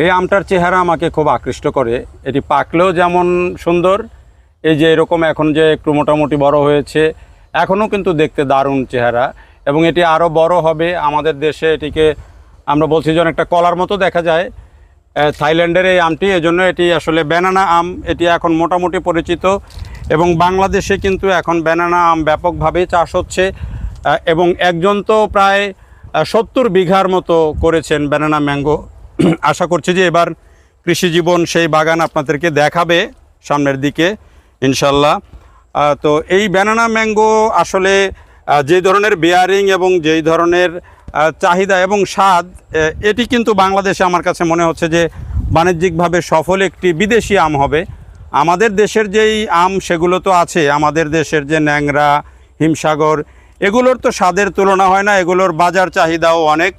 এই আমটার চেহারা আমাকে খুব আকৃষ্ট করে। এটি পাকলেও যেমন সুন্দর, এই যে এরকম এখন যে একটু মোটামুটি বড় হয়েছে, এখনও কিন্তু দেখতে দারুণ চেহারা এবং এটি আরও বড় হবে আমাদের দেশে। এটিকে আমরা বলছি যে অনেকটা কলার মতো দেখা যায়। থাইল্যান্ডের এই আমটি, এজন্য এটি আসলে ব্যানানা আম। এটি এখন মোটামুটি পরিচিত এবং বাংলাদেশে কিন্তু এখন ব্যানানা আম ব্যাপকভাবে চাষ হচ্ছে। এবং একজন তো প্রায় সত্তর বিঘার মতো করেছেন ব্যানানা ম্যাঙ্গো। আশা করছি যে এবার কৃষি জীবন সেই বাগান আপনাদেরকে দেখাবে সামনের দিকে, ইনশাল্লাহ। তো এই ব্যানানা ম্যাঙ্গো আসলে যে ধরনের বেয়ারিং এবং যেই ধরনের চাহিদা এবং স্বাদ এটি কিন্তু বাংলাদেশে আমার কাছে মনে হচ্ছে যে বাণিজ্যিকভাবে সফল একটি বিদেশি আম হবে। আমাদের দেশের যেই আম, সেগুলো তো আছে। আমাদের দেশের যে ন্যাংরা, হিমসাগর, এগুলোর তো স্বাদের তুলনা হয় না। এগুলোর বাজার চাহিদাও অনেক।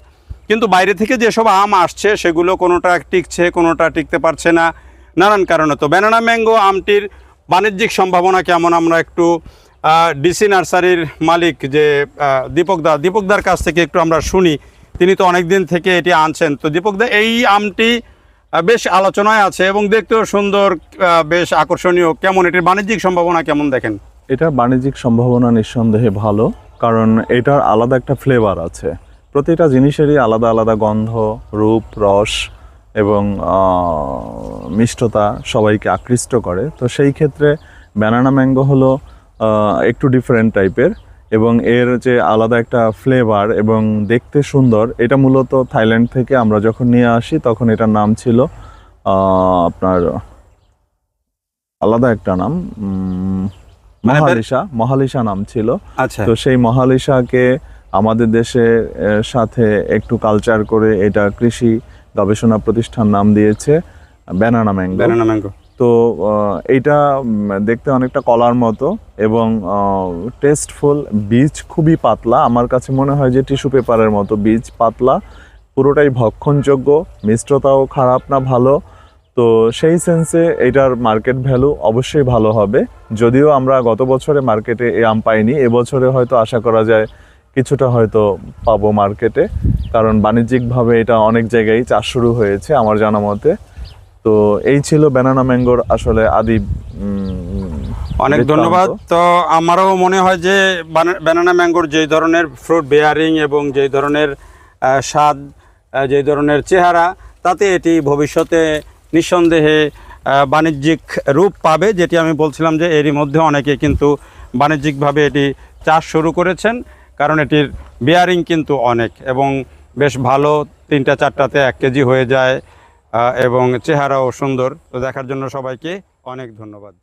কিন্তু বাইরে থেকে যেসব আম আসছে, সেগুলো কোনোটা টিকছে, কোনোটা টিকতে পারছে না। নানান কারণে তো ব্যানানা ম্যাঙ্গো আমটির বাণিজ্যিক সম্ভাবনা কেমন? আমরা একটু ডিসি নার্সারির মালিক যে দীপকদা দীপকদার কাছ থেকে একটু আমরা শুনি। তিনি তো অনেক দিন থেকে এটি আনছেন। তো দীপকদা এই আমটি বেশ আলোচনায় আছে এবং দেখতেও সুন্দর বেশ আকর্ষণীয়। কেমন? এটির বাণিজ্যিক সম্ভাবনা কেমন দেখেন? এটার বাণিজ্যিক সম্ভাবনা নিঃসন্দেহে ভালো, কারণ এটার আলাদা একটা ফ্লেভার আছে। প্রতিটা জিনিসেরই আলাদা আলাদা গন্ধ রূপ রস এবং মিষ্টতা সবাইকে আকৃষ্ট করে। তো সেই ক্ষেত্রে ব্যানানা ম্যাঙ্গো হলো একটু ডিফারেন্ট টাইপের এবং এর যে আলাদা একটা ফ্লেভার এবং দেখতে সুন্দর এটা মূলত থাইল্যান্ড থেকে আমরা যখন নিয়ে আসি তখন এটার নাম ছিল আপনার আলাদা একটা নাম মহালিশা মানে মহালিসা মহালিসা নাম ছিল। আচ্ছা। তো সেই মহালিসাকে আমাদের দেশে সাথে একটু কালচার করে এটা কৃষি গবেষণা প্রতিষ্ঠান নাম দিয়েছে ব্যানানা ম্যাঙ্গো ব্যানানা ম্যাঙ্গো তো এইটা দেখতে অনেকটা কলার মতো এবং টেস্টফুল বীজ খুবই পাতলা। আমার কাছে মনে হয় যে টিস্যু পেপারের মতো বীজ পাতলা। পুরোটাই ভক্ষণযোগ্য মিষ্টতাও খারাপ না ভালো। তো সেই সেন্সে এটার মার্কেট ভ্যালু অবশ্যই ভালো হবে। যদিও আমরা গত বছরে মার্কেটে এই আম পাইনি এবছরে হয়তো আশা করা যায় কিছুটা হয়তো পাবো মার্কেটে কারণ বাণিজ্যিকভাবে এটা অনেক জায়গায় চাষ শুরু হয়েছে আমার জানা মতে। তো এই ছিল ব্যানানা ম্যাঙ্গোর আসলে আদি অনেক ধন্যবাদ। তো আমারও মনে হয় যে ব্যানানা ম্যাঙ্গোর যেই ধরনের ফ্রুট বেয়ারিং এবং যেই ধরনের স্বাদ যেই ধরনের চেহারা তাতে এটি ভবিষ্যতে নিঃসন্দেহে বাণিজ্যিক রূপ পাবে যেটি আমি বলছিলাম যে এরই মধ্যে অনেকে কিন্তু বাণিজ্যিকভাবে এটি চাষ শুরু করেছেন। কারণ এটির বিয়ারিং কিন্তু অনেক এবং বেশ ভালো, তিনটা চারটাতে এক কেজি হয়ে যায় এবং চেহারাও সুন্দর। তো দেখার জন্য সবাইকে অনেক ধন্যবাদ।